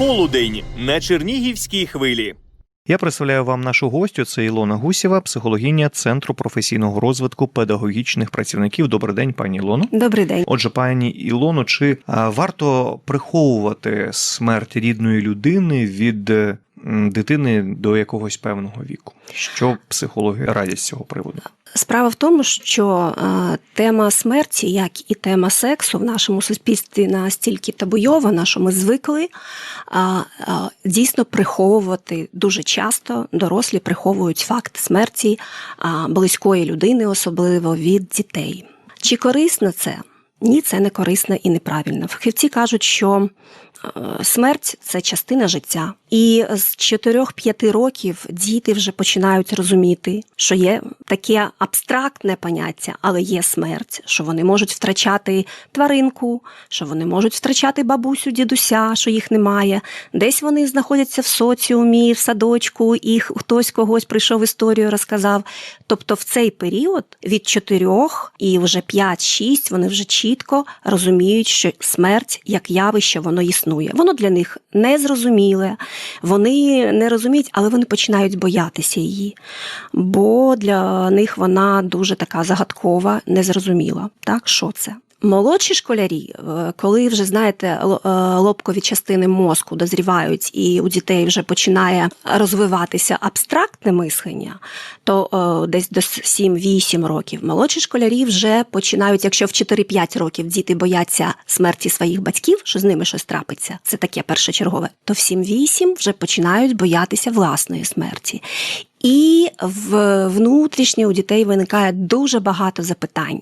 Полудень на Чернігівській хвилі. Я представляю вам нашу гостю. Це Ілона Гусєва, психологиня Центру професійного розвитку педагогічних працівників. Добрий день, пані Ілоно. Добрий день. Отже, пані Ілоно, чи варто приховувати смерть рідної людини від е, дитини до якогось певного віку? Що психологи радять з цього приводу? Справа в тому, що е, тема смерті, як і тема сексу в нашому суспільстві настільки табуйована, що ми звикли а, а, дійсно приховувати дуже часто дорослі приховують факт смерті близької людини, особливо від дітей. Чи корисно це? Ні, це не корисно і неправильно. Фахівці кажуть, що е, смерть це частина життя. І з 4-5 років діти вже починають розуміти, що є таке абстрактне поняття, але є смерть, що вони можуть втрачати тваринку, що вони можуть втрачати бабусю, дідуся, що їх немає. Десь вони знаходяться в соціумі, в садочку, і хтось когось прийшов історію, розказав. Тобто, в цей період від 4 і вже 5-6 вони вже чітко розуміють, що смерть як явище воно існує. Воно для них незрозуміле, вони не розуміють, але вони починають боятися її. Бо для них вона дуже така загадкова, незрозуміла. Так, що це? Молодші школярі, е, коли вже знаєте, е, лобкові частини мозку дозрівають, і у дітей вже починає розвиватися абстрактне мислення, то е, десь до 7-8 років молодші школярі вже починають, якщо в 4-5 років діти бояться смерті своїх батьків, що з ними щось трапиться, це таке першочергове, то в 7-8 вже починають боятися власної смерті. І в внутрішньо у дітей виникає дуже багато запитань.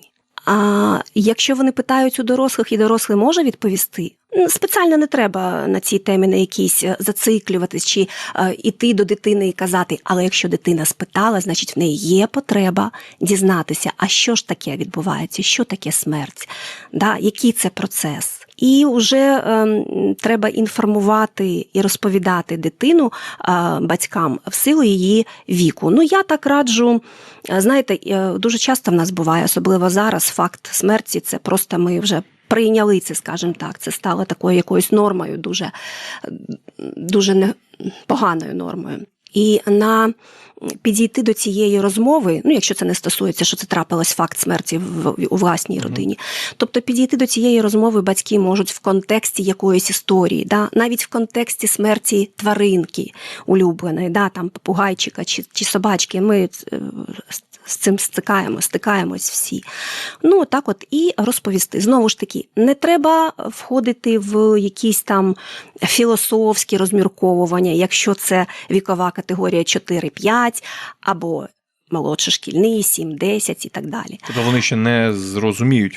А якщо вони питають у дорослих, і дорослий може відповісти, спеціально не треба на цій темі на якісь е, зациклюватись чи е, іти до дитини і казати. Але якщо дитина спитала, значить в неї є потреба дізнатися, а що ж таке відбувається, що таке смерть, да, який це процес. І вже ем, треба інформувати і розповідати дитину е, батькам в силу її віку. Ну я так раджу. е, Знаєте, е, дуже часто в нас буває, особливо зараз, факт смерті це просто ми вже. Прийняли це, скажімо так, це стало такою якоюсь нормою, дуже, дуже не, поганою нормою. І на підійти до цієї розмови, ну якщо це не стосується, що це трапилось факт смерті в, у власній родині. Тобто підійти до цієї розмови батьки можуть в контексті якоїсь історії, да? навіть в контексті смерті тваринки улюбленої, да? там попугайчика чи, чи собачки. Ми е, з- цим стикаємо, стикаємось всі. Ну, так от і розповісти. Знову ж таки, не треба входити в якісь там філософські розмірковування, якщо це вікова категорія 4-5 або молодшошкільний, 7-10 і так далі. Тобто вони ще не зрозуміють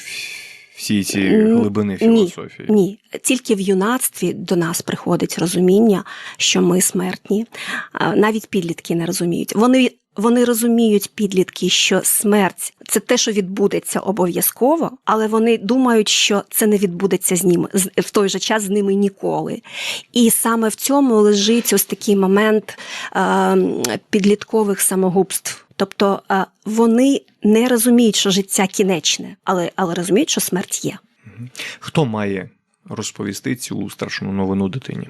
всі ці глибини філософії. Ні, тільки в юнацтві до нас приходить розуміння, що ми смертні. Навіть підлітки не розуміють. Вони, вони розуміють підлітки, що смерть це те, що відбудеться обов'язково, але вони думають, що це не відбудеться з ними в той же час з ними ніколи. І саме в цьому лежить ось такий момент е, підліткових самогубств. Тобто е, вони не розуміють, що життя кінечне, але, але розуміють, що смерть є. Хто має розповісти цю страшну новину дитині?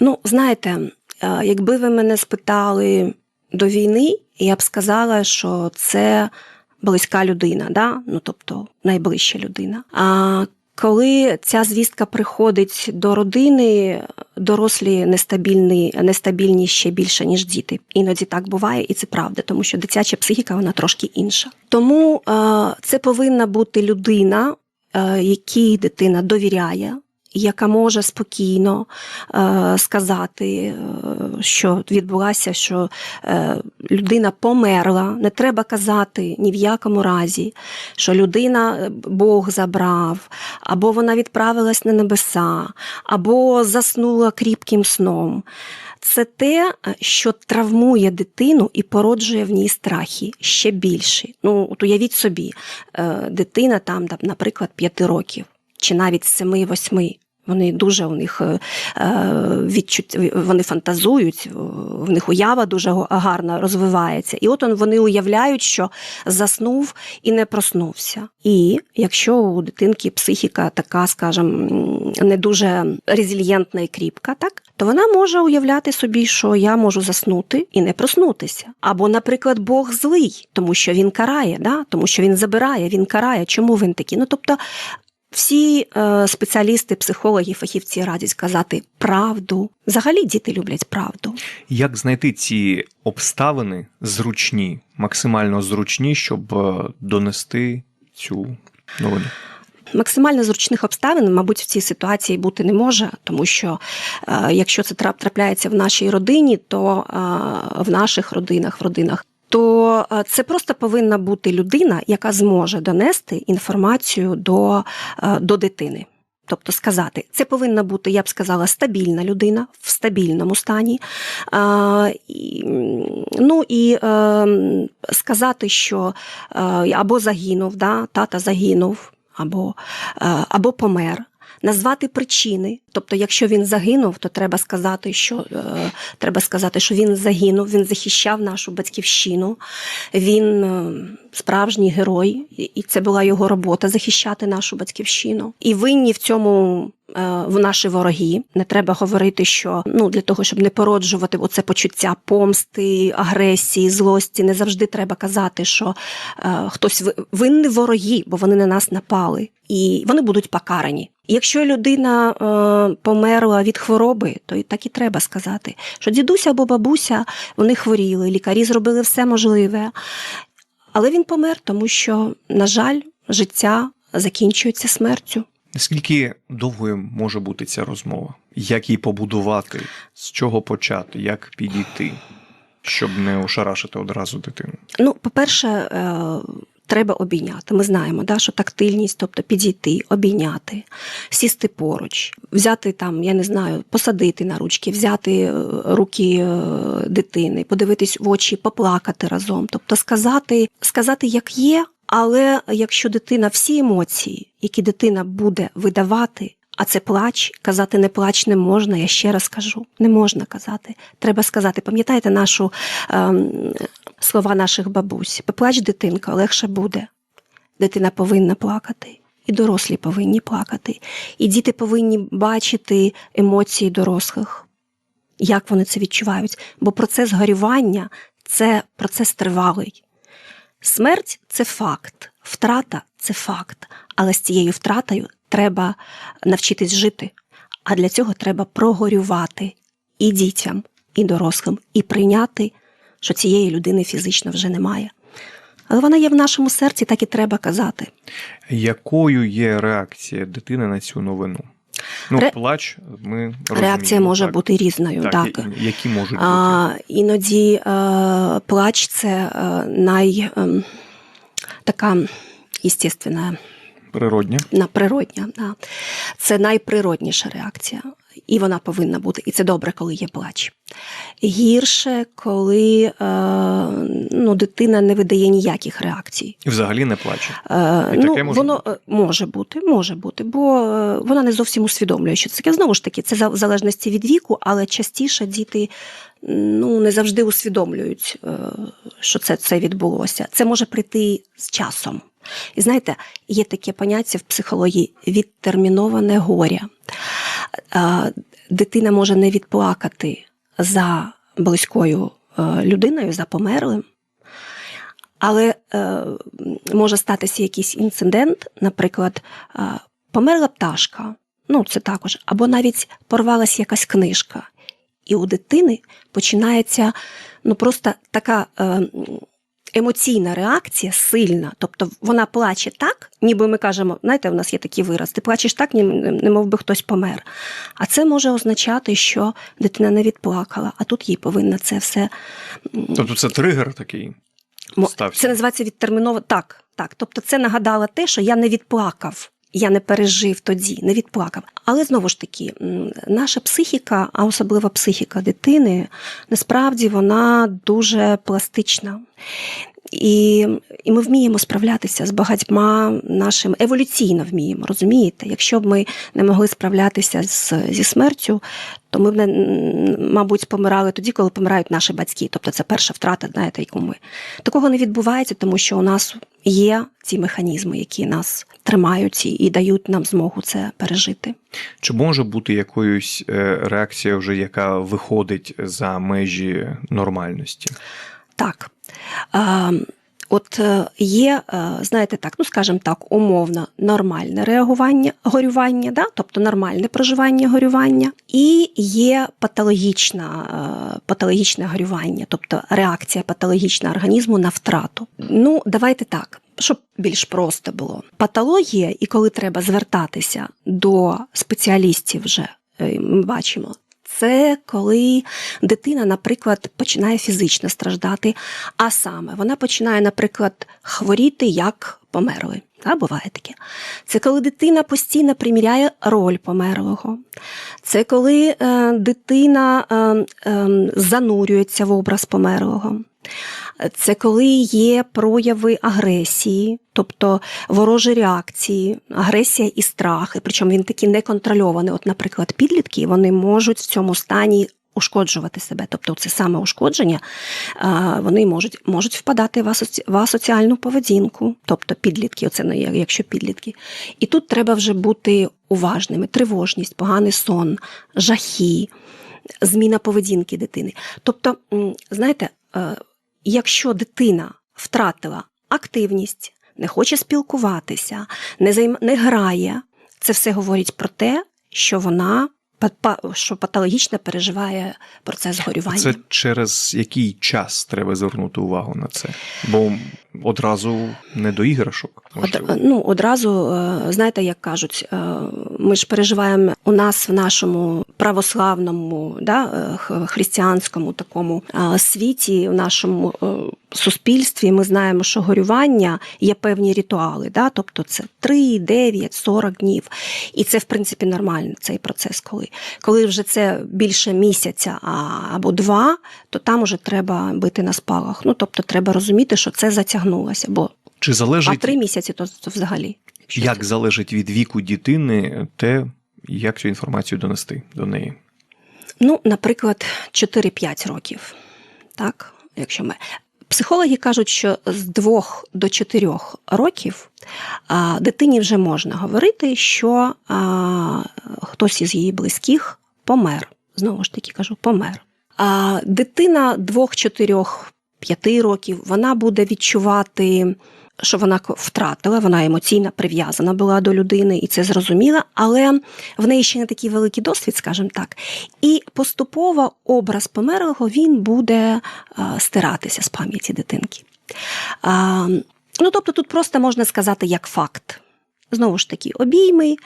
Ну, знаєте, е, якби ви мене спитали до війни, я б сказала, що це близька людина, да? ну тобто найближча людина. А коли ця звістка приходить до родини, дорослі нестабільні, нестабільні ще більше, ніж діти. Іноді так буває, і це правда, тому що дитяча психіка вона трошки інша. Тому е, це повинна бути людина, е, якій дитина довіряє, яка може спокійно е, сказати, е, що відбулася, що е, людина померла. Не треба казати ні в якому разі, що людина е, Бог забрав, або вона відправилась на небеса, або заснула кріпким сном. Це те, що травмує дитину і породжує в ній страхи ще більші. Ну, от уявіть собі, е, дитина там, наприклад, 5 років, чи навіть 7-8, Вони дуже у них е, відчут, вони фантазують, в них уява дуже гарно розвивається. І от вони уявляють, що заснув і не проснувся. І якщо у дитинки психіка така, скажімо, не дуже резильєнтна і кріпка, так то вона може уявляти собі, що я можу заснути і не проснутися. Або, наприклад, Бог злий, тому що він карає, да? тому що він забирає, він карає. Чому він такий? Ну тобто. Всі е, спеціалісти, психологи, фахівці радять сказати правду. Взагалі діти люблять правду. Як знайти ці обставини зручні, максимально зручні, щоб е, донести цю новину? Максимально зручних обставин, мабуть, в цій ситуації бути не може, тому що е, якщо це трапляється в нашій родині, то е, в наших родинах, в родинах, то е, це просто повинна бути людина, яка зможе донести інформацію до, е, до дитини. Тобто сказати, це повинна бути, я б сказала, стабільна людина в стабільному стані. А, і, ну і е, м, сказати, що е, або загинув, да, тата загинув, або, е, або помер. Назвати причини, тобто, якщо він загинув, то треба сказати, що е, треба сказати, що він загинув, він захищав нашу батьківщину, він е, справжній герой, і- це була його робота захищати нашу батьківщину. І винні в цьому е, в наші вороги. Не треба говорити, що ну для того, щоб не породжувати оце почуття помсти, агресії, злості, не завжди треба казати, що е, хтось ви- винні вороги, бо вони на нас напали, і вони будуть покарані. Якщо людина е, померла від хвороби, то і так і треба сказати, що дідуся або бабуся вони хворіли, лікарі зробили все можливе. Але він помер, тому що, на жаль, життя закінчується смертю. Наскільки довгою може бути ця розмова? Як її побудувати? З чого почати? Як підійти, щоб не ошарашити одразу дитину? Ну, по-перше, е, треба обійняти. Ми знаємо, да, що тактильність, тобто підійти, обійняти, сісти поруч, взяти там, я не знаю, посадити на ручки, взяти е, руки е, дитини, подивитись в очі, поплакати разом. Тобто сказати, сказати, як є, але якщо дитина всі емоції, які дитина буде видавати. А це плач, казати не плач не можна, я ще раз кажу, не можна казати. Треба сказати, пам'ятаєте нашу ем, слова наших бабусь. Поплач, дитинка, легше буде. Дитина повинна плакати, і дорослі повинні плакати. І діти повинні бачити емоції дорослих, як вони це відчувають. Бо процес горювання це процес тривалий. Смерть це факт, втрата це факт, але з цією втратою треба навчитись жити. А для цього треба прогорювати і дітям, і дорослим, і прийняти, що цієї людини фізично вже немає. Але вона є в нашому серці, так і треба казати. Якою є реакція дитини на цю новину? Ну, Ре- плач, ми Реакція може так. бути різною. Так, Так, я- які можуть бути? А, іноді е, плач це е, най ем, така естественна, Природня. на природня. Да. Це найприродніша реакція. І вона повинна бути. І це добре, коли є плач. Гірше, коли е, ну, дитина не видає ніяких реакцій. І взагалі не плаче. Е, І ну, може воно е, може бути, може бути, бо е, вона не зовсім усвідомлює, що це таке. Знову ж таки, це в залежності від віку, але частіше діти ну, не завжди усвідомлюють, е, що це, це відбулося. Це може прийти з часом. І знаєте, є таке поняття в психології відтерміноване горя. Дитина може не відплакати за близькою е, людиною, за померлим. Але е, може статися якийсь інцидент, наприклад, е, померла пташка, ну це також, або навіть порвалася якась книжка. І у дитини починається ну, просто така емоційна реакція сильна. Тобто вона плаче так, ніби ми кажемо, знаєте, у нас є такий вираз, ти плачеш так, ні- не би хтось помер. А це може означати, що дитина не відплакала, а тут їй повинна це все Тобто це тригер такий. Стався. Це називається відтерміново. Так, так. Тобто це нагадало те, що я не відплакав. Я не пережив тоді, не відплакав. Але знову ж таки, наша психіка, а особливо психіка дитини, насправді вона дуже пластична. І, і ми вміємо справлятися з багатьма нашим еволюційно вміємо, розумієте? Якщо б ми не могли справлятися з, зі смертю, то ми б, не, мабуть, помирали тоді, коли помирають наші батьки. Тобто це перша втрата, знаєте, яку ми. Такого не відбувається, тому що у нас є ці механізми, які нас тримають і, і дають нам змогу це пережити. Чи може бути якоюсь е, реакція, вже яка виходить за межі нормальності? Так. От е, є, е, знаєте так, ну скажімо так, умовно нормальне реагування горювання, да? тобто нормальне проживання горювання, і є патологічна, е, патологічне горювання, тобто реакція патологічна організму на втрату. Ну, давайте так. Щоб більш просто було. Патологія, і коли треба звертатися до спеціалістів, вже ми бачимо, це коли дитина, наприклад, починає фізично страждати, а саме вона починає, наприклад, хворіти як померлий. Та, буває таке. Це коли дитина постійно приміряє роль померлого. Це коли е, дитина е, е, занурюється в образ померлого. Це коли є прояви агресії, тобто ворожі реакції, агресія і страх, і причому він такий неконтрольований. От, наприклад, підлітки вони можуть в цьому стані ушкоджувати себе. Тобто, це саме ушкодження, вони можуть, можуть впадати в, асоці... асоціальну поведінку, тобто підлітки, оце якщо підлітки. І тут треба вже бути уважними: тривожність, поганий сон, жахи, зміна поведінки дитини. Тобто, знаєте, е, якщо дитина втратила активність, не хоче спілкуватися, не, займ... не грає, це все говорить про те, що вона що патологічно переживає процес горювання. Це через який час треба звернути увагу на це? Бо одразу не до іграшок. Од, ну, одразу, е, знаєте, як кажуть, е, ми ж переживаємо у нас в нашому православному, да, е, християнському такому світі, в нашому суспільстві, ми знаємо, що горювання є певні ритуали, да, тобто це 3, 9, 40 днів. І це, в принципі, нормально, цей процес, коли. Коли вже це більше місяця або два, то там уже треба бити на спалах. Ну, тобто треба розуміти, що це затягнулося, бо Чи а залежить, три місяці то, то взагалі. якщо як це- залежить від віку дитини те, як цю інформацію донести до неї? Ну, наприклад, 4-5 років. Так, якщо ми. Психологи кажуть, що з 2 до 4 років а, дитині вже можна говорити, що а, хтось із її близьких помер. Знову ж таки кажу, помер. А дитина 2, 4, 5 років вона буде відчувати, що вона втратила, вона емоційно прив'язана була до людини, і це зрозуміло, але в неї ще не такий великий досвід, скажімо так. І поступово образ померлого він буде а, стиратися з пам'яті дитинки. Ну, тобто тут просто можна сказати як факт. Знову ж таки, обійми,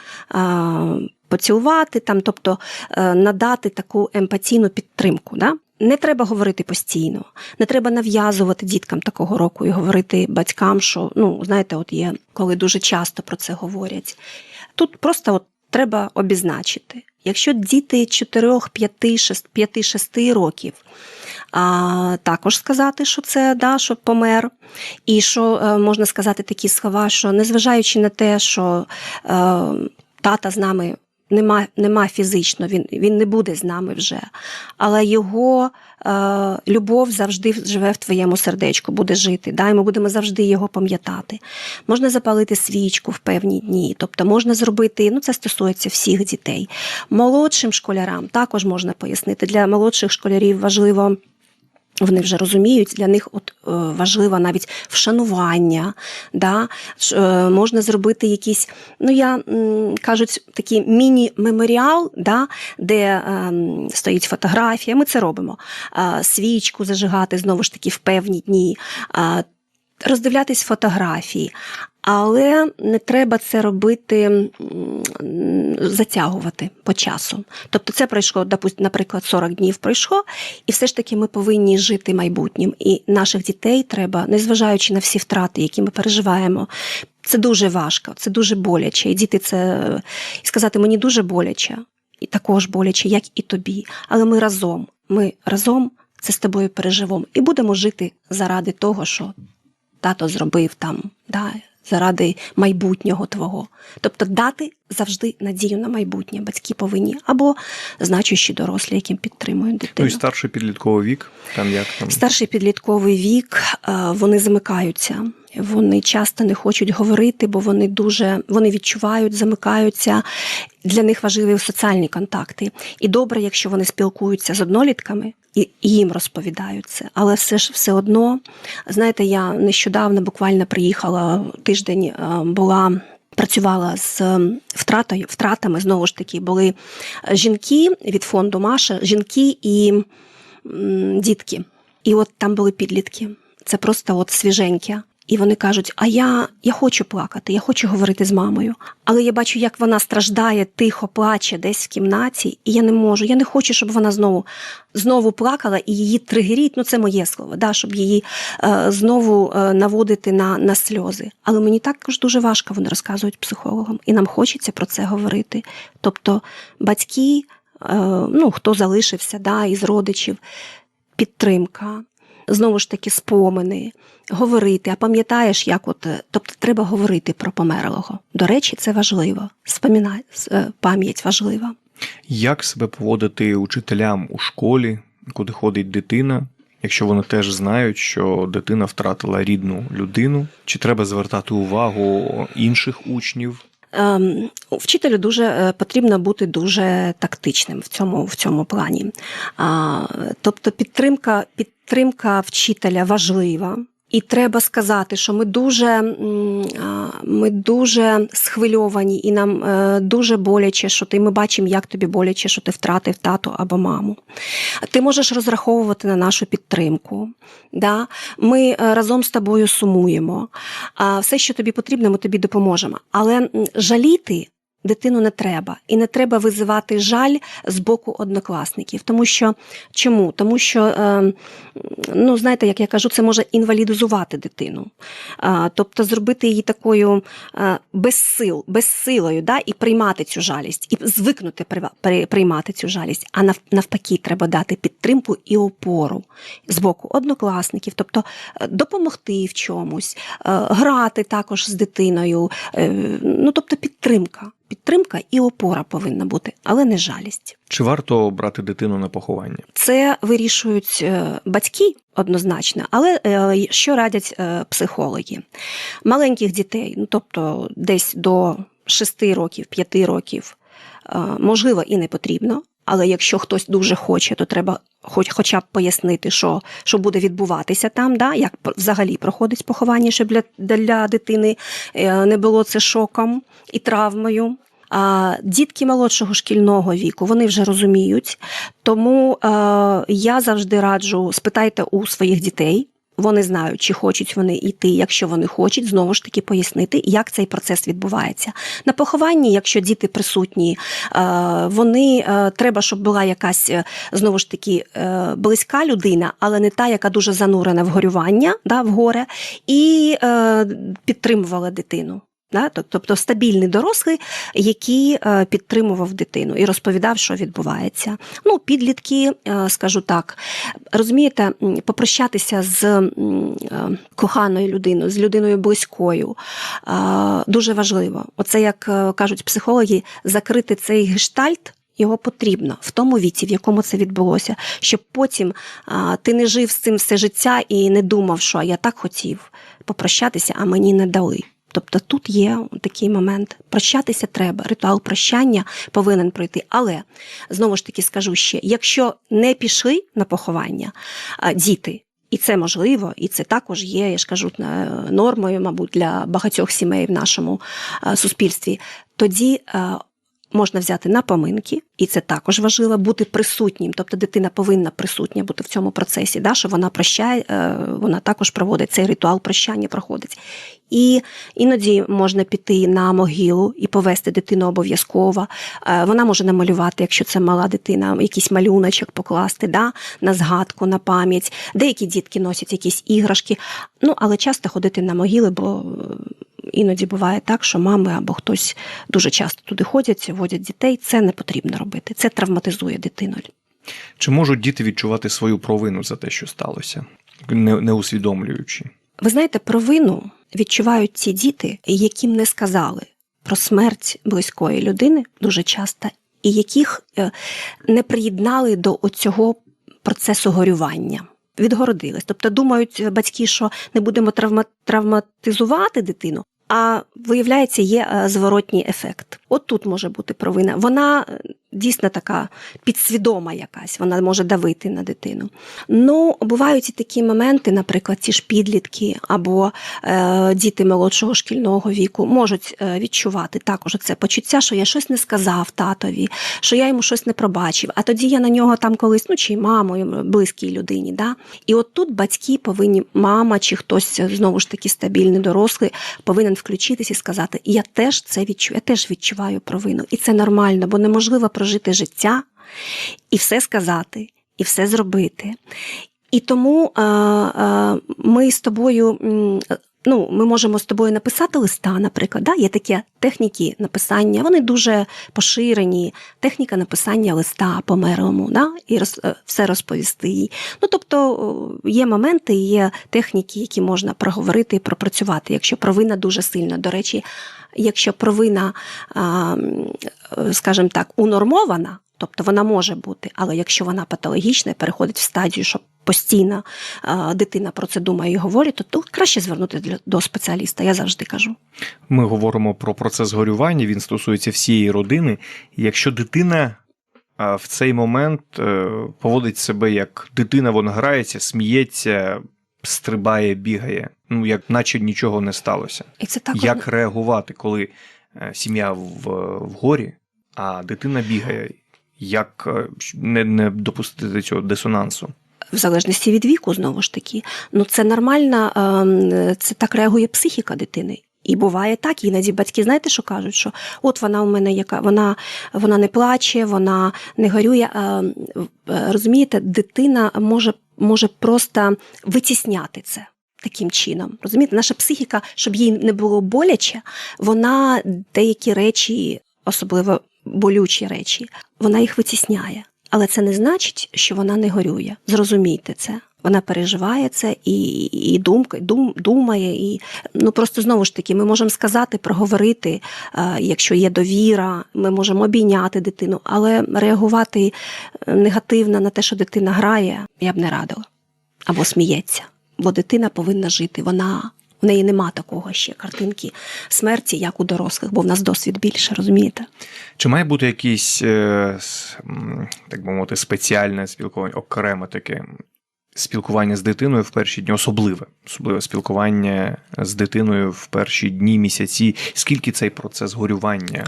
поцілувати, там, тобто е, надати таку емпатійну підтримку. Да? Не треба говорити постійно, не треба нав'язувати діткам такого року і говорити батькам, що ну, знаєте, от є, коли дуже часто про це говорять. Тут просто от треба обізначити. Якщо діти 4, 5, 6, 5, 6 років, а, також сказати, що це да, що помер, і що е, можна сказати такі слова, що незважаючи на те, що е, тата з нами нема, нема фізично, він, він не буде з нами вже, але його е, любов завжди живе в твоєму сердечку, буде жити. Да, і ми будемо завжди його пам'ятати. Можна запалити свічку в певні дні, тобто можна зробити, ну це стосується всіх дітей. Молодшим школярам також можна пояснити. Для молодших школярів важливо. Вони вже розуміють, для них от, е, важливо навіть вшанування, да? Е, можна зробити якісь, ну я кажуть, такий міні-меморіал, да? де ем, стоїть фотографія. Ми це робимо. Е, свічку зажигати знову ж таки в певні дні, роздивлятись фотографії. Але не треба це робити, затягувати по часу. Тобто це пройшло, допустим, наприклад, 40 днів пройшло, і все ж таки ми повинні жити майбутнім. І наших дітей треба, незважаючи на всі втрати, які ми переживаємо. Це дуже важко, це дуже боляче. І діти це і сказати мені дуже боляче, і також боляче, як і тобі. Але ми разом, ми разом це з тобою переживемо і будемо жити заради того, що тато зробив там, да, заради майбутнього твого. Тобто дати завжди надію на майбутнє. Батьки повинні або значущі дорослі, яким підтримують Ну дитину. і старший підлітковий вік, там як там. Старший підлітковий вік е, вони замикаються. Вони часто не хочуть говорити, бо вони дуже вони відчувають, замикаються. Для них важливі соціальні контакти. І добре, якщо вони спілкуються з однолітками і їм розповідають це. Але все ж все одно, знаєте, я нещодавно буквально приїхала тиждень, е, була. Працювала з втратою, втратами знову ж таки були е, жінки від фонду Маша, жінки і дітки. І от там були підлітки. Це просто от свіженьке. І вони кажуть: А я, я хочу плакати, я хочу говорити з мамою. Але я бачу, як вона страждає, тихо плаче десь в кімнаті, і я не можу. Я не хочу, щоб вона знову знову плакала і її тригеріть. Ну це моє слово, да, щоб її е, знову е, наводити на, на сльози. Але мені також дуже важко, вони розказують психологам, і нам хочеться про це говорити. Тобто, батьки, е, ну хто залишився, да, із родичів, підтримка. Знову ж таки, спомини, говорити. А пам'ятаєш, як от е, тобто треба говорити про померлого. До речі, це важливо. Спомінай е, пам'ять важлива. Як себе поводити учителям у школі, куди ходить дитина, якщо вони теж знають, що дитина втратила рідну людину, чи треба звертати увагу інших учнів? Ем, Вчителю дуже е, потрібно бути дуже тактичним в цьому, в цьому плані. Тобто підтримка, підтримка вчителя важлива. І треба сказати, що ми дуже, ми дуже схвильовані, і нам е, дуже боляче, що ти ми бачимо, як тобі боляче, що ти втратив тату або маму. Ти можеш розраховувати на нашу підтримку. Да? Ми е, разом з тобою сумуємо. Все, що тобі потрібно, ми тобі допоможемо. Але жаліти. Дитину не треба, і не треба визивати жаль з боку однокласників. Тому що чому? Тому що, е, ну знаєте, як я кажу, це може інвалідизувати дитину, тобто зробити її такою е, безсил, безсилою, да, і приймати цю жалість, і звикнути приймати цю жалість. А навпаки, треба дати підтримку і опору з боку однокласників, тобто е, допомогти в чомусь, грати також з дитиною. Ну, тобто підтримка. Підтримка і опора повинна бути, але не жалість. Чи варто брати дитину на поховання? Це вирішують е, батьки однозначно, але е, що радять е, психологи? Маленьких дітей, ну тобто десь до 6 років, 5 років, можливо, і не потрібно. Але якщо хтось дуже хоче, то треба хоч, хоча б пояснити, що, що буде відбуватися там, да? як взагалі проходить поховання, щоб для, для дитини е, не було це шоком і травмою. А дітки молодшого шкільного віку вони вже розуміють. Тому е, я завжди раджу спитайте у своїх дітей. Вони знають, чи хочуть вони йти. Якщо вони хочуть, знову ж таки пояснити, як цей процес відбувається. На похованні, якщо діти присутні, е, вони е, треба, щоб була якась е, знову ж таки близька людина, але не та, яка дуже занурена в горювання, да, в горе, і підтримувала дитину. Да? Тобто стабільний дорослий, який е, підтримував дитину і розповідав, що відбувається. Ну, підлітки, е, скажу так, розумієте, попрощатися з е, коханою людиною, з людиною близькою дуже важливо. Оце, як кажуть психологи, закрити цей гештальт. Його потрібно в тому віці, в якому це відбулося, щоб потім а, ти не жив з цим все життя і не думав, що я так хотів попрощатися, а мені не дали. Тобто тут є такий момент. Прощатися треба, ритуал прощання повинен пройти. Але знову ж таки скажу ще: якщо не пішли на поховання діти, і це можливо, і це також є, я ж кажу, нормою, мабуть, для багатьох сімей в нашому суспільстві, тоді. Можна взяти на поминки, і це також важливо бути присутнім. Тобто дитина повинна присутня бути в цьому процесі, да, що вона прощає, е, вона також проводить цей ритуал прощання проходить. І іноді можна піти на могилу і повести дитину обов'язково. Е, Вона може намалювати, якщо це мала дитина, якийсь малюночок покласти да, на згадку, на пам'ять. Деякі дітки носять якісь іграшки. Ну, але часто ходити на могили, бо іноді буває так, що мами або хтось дуже часто туди ходять, водять дітей. Це не потрібно робити. Це травматизує дитину. Чи можуть діти відчувати свою провину за те, що сталося, не, не усвідомлюючи? Ви знаєте, провину відчувають ті діти, яким не сказали про смерть близької людини дуже часто, і яких е, не приєднали до оцього процесу горювання. Відгородились. Тобто думають батьки, що не будемо травма- травматизувати дитину. А виявляється, є е, зворотній ефект. От тут може бути провина. Вона е, дійсно така підсвідома якась, вона може давити на дитину. Ну, бувають і такі моменти, наприклад, ці ж підлітки або е, діти молодшого шкільного віку можуть е, відчувати також це почуття, що я щось не сказав татові, що я йому щось не пробачив, а тоді я на нього там колись, ну чи мамою, близькій людині. Да? І от тут батьки повинні, мама чи хтось знову ж таки стабільний дорослий, повинен включитись і сказати: Я теж це відчуваю, я теж відчуваю провину. І це нормально, бо неможливо прожити життя і все сказати, і все зробити. І тому е, е, ми з тобою. Ну, ми можемо з тобою написати листа, наприклад. Да? Є такі техніки написання, вони дуже поширені. Техніка написання листа померлому, да? і роз, е, все розповісти. їй. Ну, тобто є моменти, є техніки, які можна проговорити і пропрацювати, якщо провина дуже сильна. До речі, якщо провина, е, скажімо так, унормована, тобто вона може бути, але якщо вона патологічна переходить в стадію, що постійно дитина про це думає і говорить, то тут краще звернутися для- до спеціаліста, я завжди кажу. Ми говоримо про процес горювання, він стосується всієї родини. Якщо дитина в цей момент е, поводить себе як дитина, вона грається, сміється, стрибає, бігає, ну як наче нічого не сталося. І це також Як реагувати, коли е, сім'я в, в горі, а дитина бігає? Як е, не, не допустити до цього дисонансу? В залежності від віку, знову ж таки. Ну це нормально, ем, це так реагує психіка дитини. І буває так, іноді батьки, знаєте, що кажуть, що от вона у мене яка, вона, вона не плаче, вона не горює. Ем, е, Розумієте, дитина може, може просто витісняти це. Таким чином, розумієте, наша психіка, щоб їй не було боляче, вона деякі речі, особливо болючі речі, вона їх витісняє. Але це не значить, що вона не горює. Зрозумійте це. Вона переживає це і, і думка, дум, думає. І ну просто знову ж таки, ми можемо сказати, проговорити, е, якщо є довіра, ми можемо обійняти дитину, але реагувати е, негативно на те, що дитина грає, я б не радила або сміється. Бо дитина повинна жити. Вона в неї нема такого ще картинки смерті, як у дорослих, бо в нас досвід більше, розумієте? Чи має бути якесь, е, так би мовити, спеціальне спілкування, окреме таке спілкування з дитиною в перші дні, особливе, особливе спілкування з дитиною в перші дні, місяці? Скільки цей процес горювання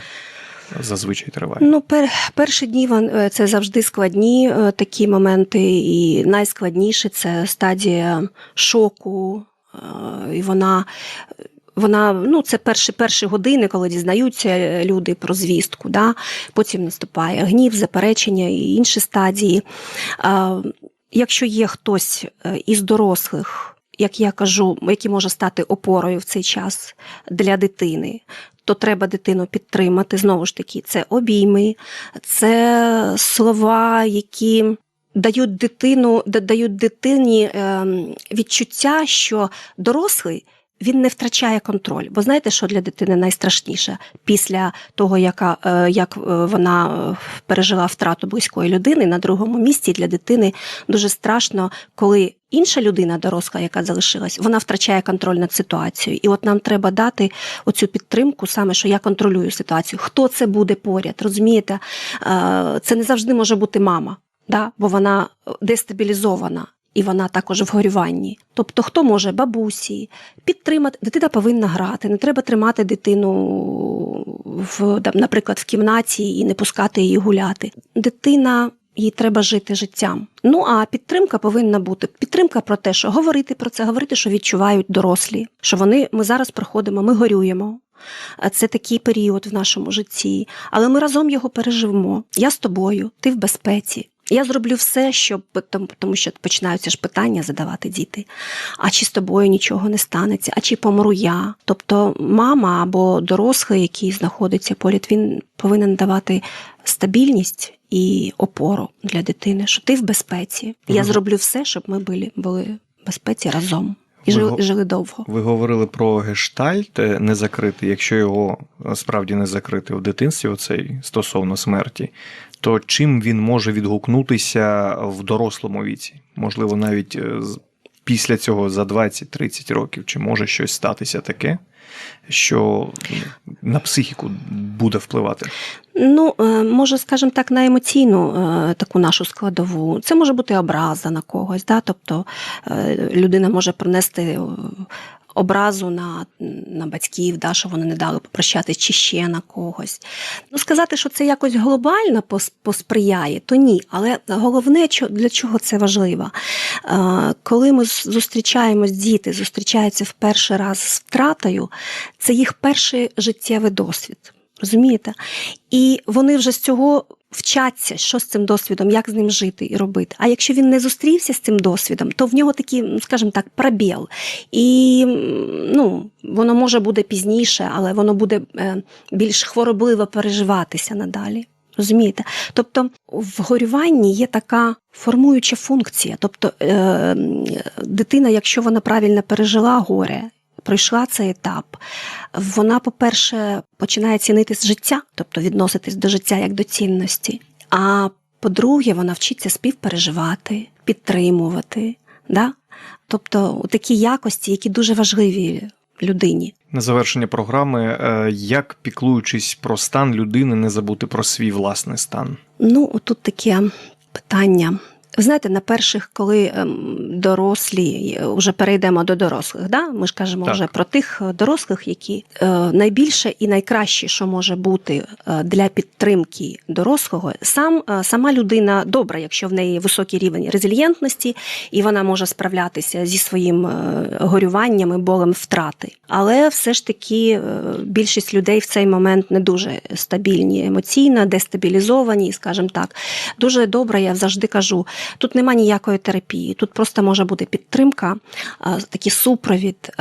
зазвичай триває? Ну, пер, перші дні е, це завжди складні е, такі моменти, і найскладніше це стадія шоку, і вона. Вона ну це перші перші години, коли дізнаються люди про звістку. Да? Потім наступає гнів, заперечення і інші стадії. А, якщо є хтось е, із дорослих, як я кажу, який може стати опорою в цей час для дитини, то треба дитину підтримати. Знову ж таки, це обійми, це слова, які дають дитину, дають дитині ем, відчуття, що дорослий. Він не втрачає контроль, бо знаєте, що для дитини найстрашніше після того, яка, е, як е, вона е, пережила втрату близької людини на другому місці для дитини дуже страшно, коли інша людина, доросла, яка залишилась, вона втрачає контроль над ситуацією. І от нам треба дати оцю підтримку, саме що я контролюю ситуацію. Хто це буде поряд? Розумієте, це не завжди може бути мама, да? бо вона дестабілізована. І вона також в горюванні. Тобто, хто може бабусі підтримати, дитина повинна грати, не треба тримати дитину в, наприклад, в кімнаті і не пускати її гуляти. Дитина. Їй треба жити життям. Ну а підтримка повинна бути. Підтримка про те, що говорити про це, говорити, що відчувають дорослі, що вони ми зараз проходимо, ми горюємо. Це такий період в нашому житті, але ми разом його переживемо. Я з тобою, ти в безпеці. Я зроблю все, щоб тому, що починаються ж питання задавати діти. А чи з тобою нічого не станеться, а чи помру я? Тобто мама або дорослий, який знаходиться поряд, він повинен давати стабільність і опору для дитини, що ти в безпеці. Я зроблю все, щоб ми були, були в безпеці разом. і жили, жили довго. Ви говорили про гештальт е, не закритий. Якщо його е, справді не закрити в дитинстві, оцей стосовно смерті, то чим він може відгукнутися в дорослому віці? Можливо, навіть е, після цього за 20-30 років, чи може щось статися таке, що на психіку буде впливати? Ну, е, може, скажімо так, на емоційну е, таку нашу складову. Це може бути образа на когось, да? тобто людина може принести образу на, на батьків, да, що вони не дали попрощатись, чи ще на когось. Ну, сказати, що це якось глобально посприяє, то ні. Але головне, для чого це важливо. Е, Коли ми зустрічаємось, діти зустрічаються в перший раз з втратою, це їх перший життєвий досвід. Розумієте? І вони вже з цього вчаться, що з цим досвідом, як з ним жити і робити. А якщо він не зустрівся з цим досвідом, то в нього такий, скажімо так, пробіл. І ну, воно може буде пізніше, але воно буде е, більш хворобливо переживатися надалі. Розумієте? Тобто в горюванні є така формуюча функція. Тобто е, дитина, якщо вона правильно пережила горе, пройшла цей етап, вона, по-перше, починає цінити життя, тобто відноситись до життя як до цінності. А по-друге, вона вчиться співпереживати, підтримувати. Да? Тобто такі якості, які дуже важливі людині. На завершення програми, е, як піклуючись про стан людини, не забути про свій власний стан? Ну, тут таке питання. Ви знаєте, на перших, коли ем, дорослі, е, вже перейдемо до дорослих, да? ми ж кажемо Так. вже про тих е, дорослих, які е, найбільше і найкраще, що може бути для підтримки дорослого, сам, сама людина добра, якщо в неї високий рівень резильєнтності, і вона може справлятися зі своїм горюванням і болем втрати. Але все ж таки більшість людей в цей момент не дуже стабільні емоційно, дестабілізовані, скажімо так. Дуже добре, я завжди кажу, тут нема ніякої терапії, тут просто може бути підтримка, такий супровід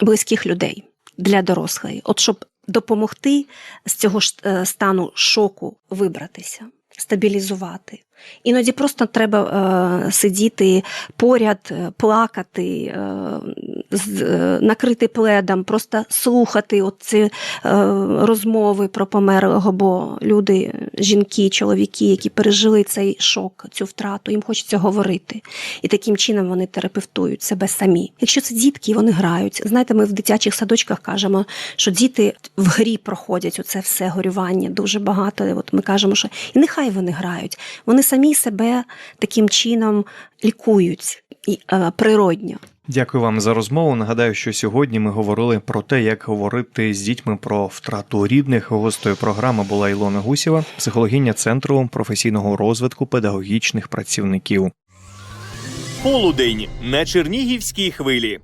близьких людей для дорослої, от щоб допомогти з цього е, стану шоку вибратися, стабілізувати. Іноді просто треба е, сидіти поряд, е, плакати, е, е, накрити пледом, просто слухати оці е, розмови про померлого, бо люди, жінки, чоловіки, які пережили цей шок, цю втрату, їм хочеться говорити. І таким чином вони терапевтують себе самі. Якщо це дітки, вони грають. Знаєте, ми в дитячих садочках кажемо, що діти в грі проходять оце все горювання дуже багато. От ми кажемо, що і нехай вони грають. Вони самі себе таким чином лікують і е, природньо. Дякую вам за розмову. Нагадаю, що сьогодні ми говорили про те, як говорити з дітьми про втрату рідних. Гостою програми була Ілона Гусєва, психологиня центру професійного розвитку педагогічних працівників. Полудень на Чернігівській хвилі.